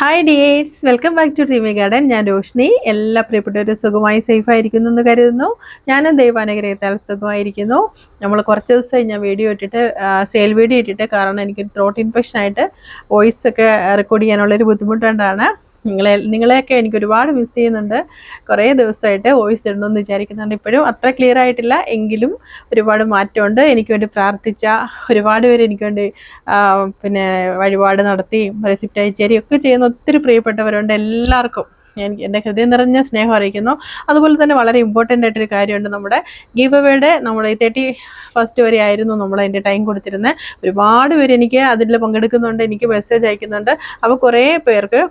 Hi dears welcome back to ടീമി garden ഞാൻ രോഷ്നി. എല്ലാ പ്രിയപ്പെട്ടവരും സുഖമായി സേഫ് ആയിരിക്കുന്നു എന്ന് കരുതുന്നു. ഞാനും ദൈവാനുഗ്രഹത്താൽ സുഖമായിരിക്കുന്നു. നമ്മൾ കുറച്ച് ദിവസമായി ഞാൻ വീഡിയോ ഇട്ടിട്ട് സെയിൽ വീഡിയോ ഇട്ടിട്ട് കാരണം എനിക്ക് ത്രോട്ട് ഇൻഫെക്ഷൻ ആയിട്ട് വോയിസ് ഒക്കെ റെക്കോർഡ് ചെയ്യാനുള്ളൊരു ബുദ്ധിമുട്ടുകൊണ്ടാണ് നിങ്ങളെ നിങ്ങളെയൊക്കെ എനിക്ക് ഒരുപാട് മിസ് ചെയ്യുന്നുണ്ട്. കുറേ ദിവസമായിട്ട് വോയിസ് ഇടണമെന്ന് വിചാരിക്കുന്നുണ്ട്. ഇപ്പോഴും അത്ര ക്ലിയർ ആയിട്ടില്ല. എങ്കിലും ഒരുപാട് മാറ്റമുണ്ട്. എനിക്ക് വേണ്ടി പ്രാർത്ഥിച്ച ഒരുപാട് പേര് എനിക്ക് വേണ്ടി പിന്നെ വഴിപാട് നടത്തി റെസിപ്റ്റ് അയച്ചേരി ഒക്കെ ചെയ്യുന്ന ഒത്തിരി പ്രിയപ്പെട്ടവരുണ്ട് എല്ലാവർക്കും. എനിക്ക് എന്റെ ഹൃദയം നിറഞ്ഞ സ്നേഹം അറിയിക്കുന്നു. അതുപോലെ തന്നെ വളരെ ഇമ്പോർട്ടന്റ് ആയിട്ടൊരു കാര്യമുണ്ട് നമ്മുടെ ഗീവ് അവേയുടെ നമ്മുടെ തേർട്ടി ഫസ്റ്റ് വരെ ആയിരുന്നു നമ്മൾ അതിന്റെ ടൈം കൊടുത്തിരുന്നത്. ഒരുപാട് പേര് എനിക്ക് അതിൽ പങ്കെടുക്കുന്നുണ്ട് എനിക്ക് മെസ്സേജ് അയക്കുന്നുണ്ട്. അപ്പോൾ കുറേ പേർക്ക്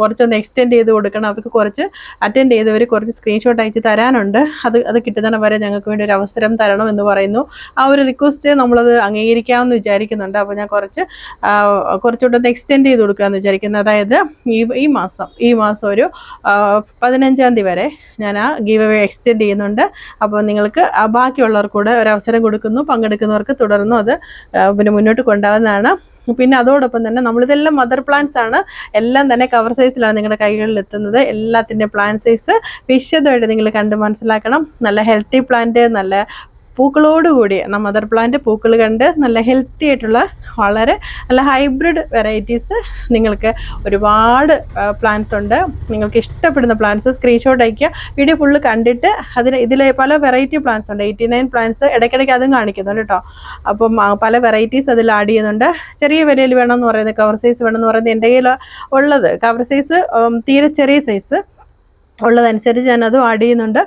കുറച്ചൊന്ന് എക്സ്റ്റെൻഡ് ചെയ്ത് കൊടുക്കണം. അവർക്ക് കുറച്ച് അറ്റൻഡ് ചെയ്തവർ കുറച്ച് സ്ക്രീൻഷോട്ട് അയച്ച് തരാനുണ്ട്. അത് അത് കിട്ടുന്ന വരെ ഞങ്ങൾക്ക് വേണ്ടി ഒരു അവസരം തരണം എന്ന് പറയുന്നു. ആ ഒരു റിക്വസ്റ്റ് നമ്മളത് അംഗീകരിക്കാമെന്ന് വിചാരിക്കുന്നുണ്ട്. അപ്പോൾ ഞാൻ കുറച്ച് കുറച്ചുകൂടെ ഒന്ന് എക്സ്റ്റെൻഡ് ചെയ്ത് കൊടുക്കാമെന്ന് വിചാരിക്കുന്നു. അതായത് ഈ ഈ മാസം ഈ മാസം ഒരു പതിനഞ്ചാം തീയതി വരെ ഞാൻ ആ ഗീവ് അവേ എക്സ്റ്റെൻഡ് ചെയ്യുന്നുണ്ട്. അപ്പോൾ നിങ്ങൾക്ക് ബാക്കിയുള്ളവർക്ക് കൂടെ ഒരു അവസരം കൊടുക്കുന്നു പങ്കെടുക്കുന്നവർക്ക് തുടർന്നും അത് പിന്നെ മുന്നോട്ട് കൊണ്ടുപോകുന്നതാണ് പിന്നെ അതോടൊപ്പം തന്നെ നമ്മളിതെല്ലാം മദർ പ്ലാന്റ്സ് ആണ്. എല്ലാം തന്നെ കവർ സൈസിലാണ് നിങ്ങളുടെ കൈകളിൽ എത്തുന്നത്. എല്ലാത്തിന്റെ പ്ലാന്റ് സൈസ് വിശദമായിട്ട് നിങ്ങൾ കണ്ട് മനസ്സിലാക്കണം. നല്ല ഹെൽത്തി പ്ലാന്റ് നല്ല പൂക്കളോടുകൂടി മദർ പ്ലാന്റ് പൂക്കൾ കണ്ട് നല്ല ഹെൽത്തി ആയിട്ടുള്ള വളരെ നല്ല ഹൈബ്രിഡ് വെറൈറ്റീസ് നിങ്ങൾക്ക് ഒരുപാട് പ്ലാന്റ്സ് ഉണ്ട്. നിങ്ങൾക്ക് ഇഷ്ടപ്പെടുന്ന പ്ലാന്റ്സ് സ്ക്രീൻഷോട്ട് അയക്കുക വീഡിയോ ഫുള്ള് കണ്ടിട്ട് അതിൽ ഇതിൽ പല വെറൈറ്റി പ്ലാന്റ്സ് ഉണ്ട്. എയ്റ്റി നയൻ പ്ലാന്റ്സ് ഇടയ്ക്കിടയ്ക്ക് അതും കാണിക്കുന്നുണ്ട് കേട്ടോ. അപ്പം പല വെറൈറ്റീസ് അതിൽ ആഡ് ചെയ്യുന്നുണ്ട്. ചെറിയ വിലയിൽ വേണമെന്ന് പറയുന്നത് കവർ സൈസ് വേണമെന്ന് പറയുന്നത് എന്റെ കയ്യിൽ ഉള്ളത്. കവർ സൈസ് തീരെ ചെറിയ സൈസ് ഉള്ളതനുസരിച്ച് ഞാനതും ആഡ് ചെയ്യുന്നുണ്ട്.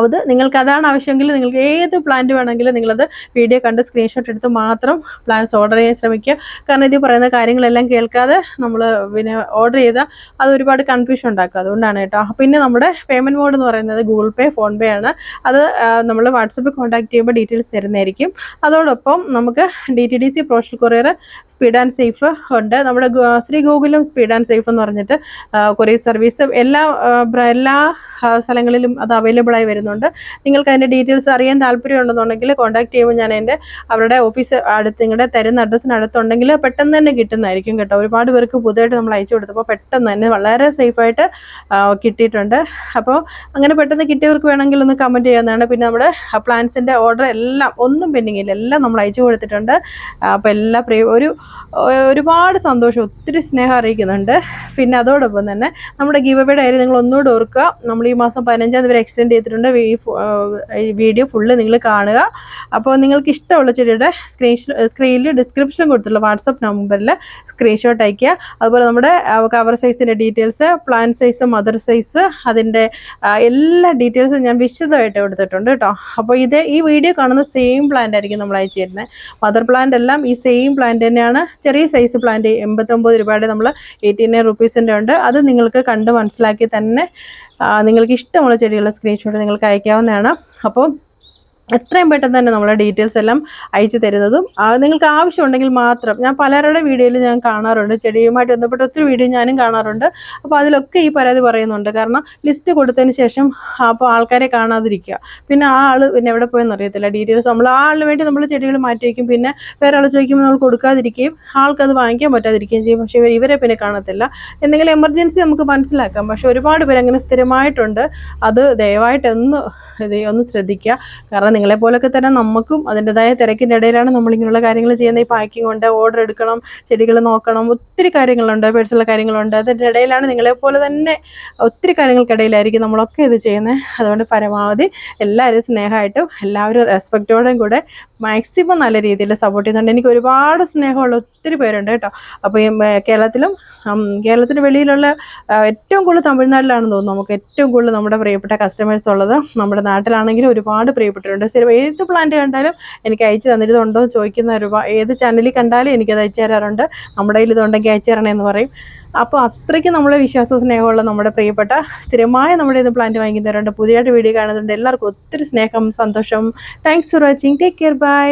അത് നിങ്ങൾക്ക് അതാണ് ആവശ്യമെങ്കിൽ നിങ്ങൾക്ക് ഏത് പ്ലാന്റ് വേണമെങ്കിലും നിങ്ങളത് വീഡിയോ കണ്ട് സ്ക്രീൻഷോട്ട് എടുത്ത് മാത്രം പ്ലാന്റ്സ് ഓർഡർ ചെയ്യാൻ ശ്രമിക്കുക. കാരണം ഇത് പറയുന്ന കാര്യങ്ങളെല്ലാം കേൾക്കാതെ നമ്മൾ പിന്നെ ഓർഡർ ചെയ്താൽ അത് ഒരുപാട് കൺഫ്യൂഷൻ ഉണ്ടാക്കും. അതുകൊണ്ടാണ് കേട്ടോ. പിന്നെ നമ്മുടെ പേയ്മെന്റ് മോഡ് എന്ന് പറയുന്നത് ഗൂഗിൾ പേ ഫോൺ പേ ആണ്. അത് നമ്മൾ വാട്സപ്പിൽ കോൺടാക്ട് ചെയ്യുമ്പോൾ ഡീറ്റെയിൽസ് തരുന്നതായിരിക്കും. അതോടൊപ്പം നമുക്ക് ഡി ടി ഡി സി പ്രോഷൽ കൊറിയർ സ്പീഡ് ആൻഡ് സേഫ് ഉണ്ട്. നമ്മുടെ ശ്രീ ഗൂഗിളും സ്പീഡ് ആൻഡ് സേഫ് എന്ന് പറഞ്ഞിട്ട് കൊറിയർ സർവീസ് എല്ലാ എല്ലാ സ്ഥലങ്ങളിലും അത് അവൈലബിൾ ആയി വരുന്നുണ്ട്. നിങ്ങൾക്ക് അതിന്റെ ഡീറ്റെയിൽസ് അറിയാൻ താല്പര്യമുണ്ടെന്നുണ്ടെങ്കിൽ കോൺടാക്ട് ചെയ്യുമ്പോൾ ഞാൻ എന്റെ അവരുടെ ഓഫീസ് അടുത്ത് നിങ്ങളുടെ തരുന്ന അഡ്രസ്സിന് അടുത്തുണ്ടെങ്കിൽ പെട്ടെന്ന് തന്നെ കിട്ടുന്നതായിരിക്കും കേട്ടോ. ഒരുപാട് പേർക്ക് പുതുതായിട്ട് നമ്മൾ അയച്ചു കൊടുത്തപ്പോൾ പെട്ടെന്ന് തന്നെ വളരെ സേഫായിട്ട് കിട്ടിയിട്ടുണ്ട്. അപ്പോൾ അങ്ങനെ പെട്ടെന്ന് കിട്ടിയവർക്ക് വേണമെങ്കിൽ ഒന്ന് കമന്റ് ചെയ്യാവുന്നതാണ്. പിന്നെ നമ്മുടെ പ്ലാൻസിന്റെ ഓർഡർ എല്ലാം ഒന്നും പെൻഡിങ് ഇല്ല. എല്ലാം നമ്മൾ അയച്ചു കൊടുത്തിട്ടുണ്ട്. അപ്പോൾ എല്ലാ പ്രിയ ഒരു ഒരുപാട് സന്തോഷം ഒത്തിരി സ്നേഹം അറിയിക്കുന്നുണ്ട്. പിന്നെ അതോടൊപ്പം തന്നെ നമ്മുടെ ഗീവ് അവയുടെ കാര്യം നിങ്ങൾ ഒന്നുകൂടെ ഓർക്കുക. നമ്മൾ ഈ മാസം പതിനഞ്ചാം തീയതി വരെ എക്സ്റ്റെൻഡ് ചെയ്തിട്ടുണ്ട്. ഈ വീഡിയോ ഫുള്ള് നിങ്ങൾ കാണുക. അപ്പോൾ നിങ്ങൾക്ക് ഇഷ്ടമുള്ള ചെടിയുടെ സ്ക്രീൻ സ്ക്രീനിൽ ഡിസ്ക്രിപ്ഷൻ കൊടുത്തുള്ള വാട്സപ്പ് നമ്പറിൽ സ്ക്രീൻഷോട്ട് അയയ്ക്കുക. അതുപോലെ നമ്മുടെ cover സൈസിന്റെ details plan size mother size അതിന്റെ എല്ലാ ഡീറ്റെയിൽസും ഞാൻ വിശദമായിട്ട് കൊടുത്തിട്ടുണ്ട് കേട്ടോ. അപ്പോൾ ഇത് ഈ വീഡിയോ കാണുന്ന സെയിം പ്ലാന്റ് ആയിരിക്കും നമ്മൾ അയച്ചു തരുന്നത് മദർ പ്ലാന്റ് എല്ലാം ഈ സെയിം പ്ലാന്റ് തന്നെയാണ്. ചെറിയ സൈസ് പ്ലാന്റ് എൺപത്തൊമ്പത് രൂപയുടെ നമ്മൾ എയ്റ്റി നയൻ റുപ്പീസിന്റെ ഉണ്ട്. അത് നിങ്ങൾക്ക് കണ്ട് മനസ്സിലാക്കി തന്നെ നിങ്ങൾക്ക് ഇഷ്ടമുള്ള ചെടികളുടെ സ്ക്രീൻഷോട്ട് നിങ്ങൾക്ക് അയക്കാവുന്നതാണ്. അപ്പോൾ എത്രയും പെട്ടെന്ന് തന്നെ നമ്മളെ ഡീറ്റെയിൽസ് എല്ലാം അയച്ചു തരുന്നതും നിങ്ങൾക്ക് ആവശ്യമുണ്ടെങ്കിൽ മാത്രം. ഞാൻ പലരുടെ വീഡിയോയിൽ ഞാൻ കാണാറുണ്ട്. ചെടിയുമായിട്ട് ബന്ധപ്പെട്ട ഒത്തിരി വീഡിയോ ഞാനും കാണാറുണ്ട്. അപ്പോൾ അതിലൊക്കെ ഈ പരാതി പറയുന്നുണ്ട്. കാരണം ലിസ്റ്റ് കൊടുത്തതിന് ശേഷം അപ്പോൾ ആൾക്കാരെ കാണാതിരിക്കുക. പിന്നെ ആ ആൾ പിന്നെ എവിടെ പോയെന്ന് അറിയത്തില്ല. ഡീറ്റെയിൽസ് നമ്മൾ ആ ആളിന് വേണ്ടി നമ്മൾ ചെടികൾ മാറ്റി വയ്ക്കും. പിന്നെ വേറെ ആൾ ചോദിക്കുമ്പോൾ നമ്മൾ കൊടുക്കാതിരിക്കുകയും ആൾക്കത് വാങ്ങിക്കാൻ പറ്റാതിരിക്കുകയും ചെയ്യും. പക്ഷേ ഇവരെ പിന്നെ കാണത്തില്ല. എന്തെങ്കിലും എമർജൻസി നമുക്ക് മനസ്സിലാക്കാം. പക്ഷെ ഒരുപാട് പേര് അങ്ങനെ സ്ഥിരമായിട്ടുണ്ട്. അത് ദയവായിട്ട് ഒന്ന് ഇത് ഒന്ന് ശ്രദ്ധിക്കുക. കാരണം നിങ്ങളെ പോലൊക്കെ തന്നെ നമുക്കും അതിന്റെതായ തിരക്കിന്റെ ഇടയിലാണ് നമ്മളിങ്ങനെയുള്ള കാര്യങ്ങൾ ചെയ്യുന്നത്. ഈ പാക്കിംഗ് ഉണ്ട് ഓർഡർ എടുക്കണം ചെടികൾ നോക്കണം ഒത്തിരി കാര്യങ്ങളുണ്ട് പേഴ്സണൽ കാര്യങ്ങളുണ്ട്. അതിന്റെ ഇടയിലാണ് നിങ്ങളെ പോലെ തന്നെ ഒത്തിരി കാര്യങ്ങൾക്കിടയിലായിരിക്കും നമ്മളൊക്കെ ഇത് ചെയ്യുന്നത്. അതുകൊണ്ട് പരമാവധി എല്ലാവരും സ്നേഹമായിട്ടും എല്ലാവരും റെസ്പെക്റ്റോടും കൂടെ മാക്സിമം നല്ല രീതിയിൽ സപ്പോർട്ട് ചെയ്യുന്നുണ്ട്. എനിക്ക് ഒരുപാട് സ്നേഹമുള്ള ഒത്തിരി പേരുണ്ട് കേട്ടോ. അപ്പോൾ ഈ കേരളത്തിലും കേരളത്തിന് വെളിയിലുള്ള ഏറ്റവും കൂടുതൽ തമിഴ്നാട്ടിലാണെന്ന് തോന്നുന്നു നമുക്ക് ഏറ്റവും കൂടുതൽ നമ്മുടെ പ്രിയപ്പെട്ട കസ്റ്റമേഴ്സ് ഉള്ളത് നമ്മുടെ നാട്ടിലാണെങ്കിലും ഒരുപാട് പ്രിയപ്പെട്ടവരുണ്ട് സ്ഥിരം ഏത് പ്ലാന്റ് കണ്ടാലും എനിക്ക് അയച്ചു തന്നിരുന്നുണ്ടോ എന്ന് ചോദിക്കുന്ന ഒരുപാട് ഏത് ചാനലിൽ കണ്ടാലും എനിക്കത് അയച്ചു തരാറുണ്ട്. നമ്മുടെ കയ്യിൽ ഇതുണ്ടെങ്കിൽ അയച്ചു തരണമെന്ന് പറയും. അപ്പോൾ അത്രയ്ക്ക് നമ്മളെ വിശ്വാസ സ്നേഹമുള്ള നമ്മുടെ പ്രിയപ്പെട്ട സ്ഥിരമായ നമ്മുടെ ഇത് പ്ലാന്റ് വാങ്ങിക്കുന്നവരുണ്ട് പുതിയതായിട്ട് വീഡിയോ കാണുന്നുണ്ട് എല്ലാവർക്കും ഒത്തിരി സ്നേഹം സന്തോഷം. Thanks for watching take care bye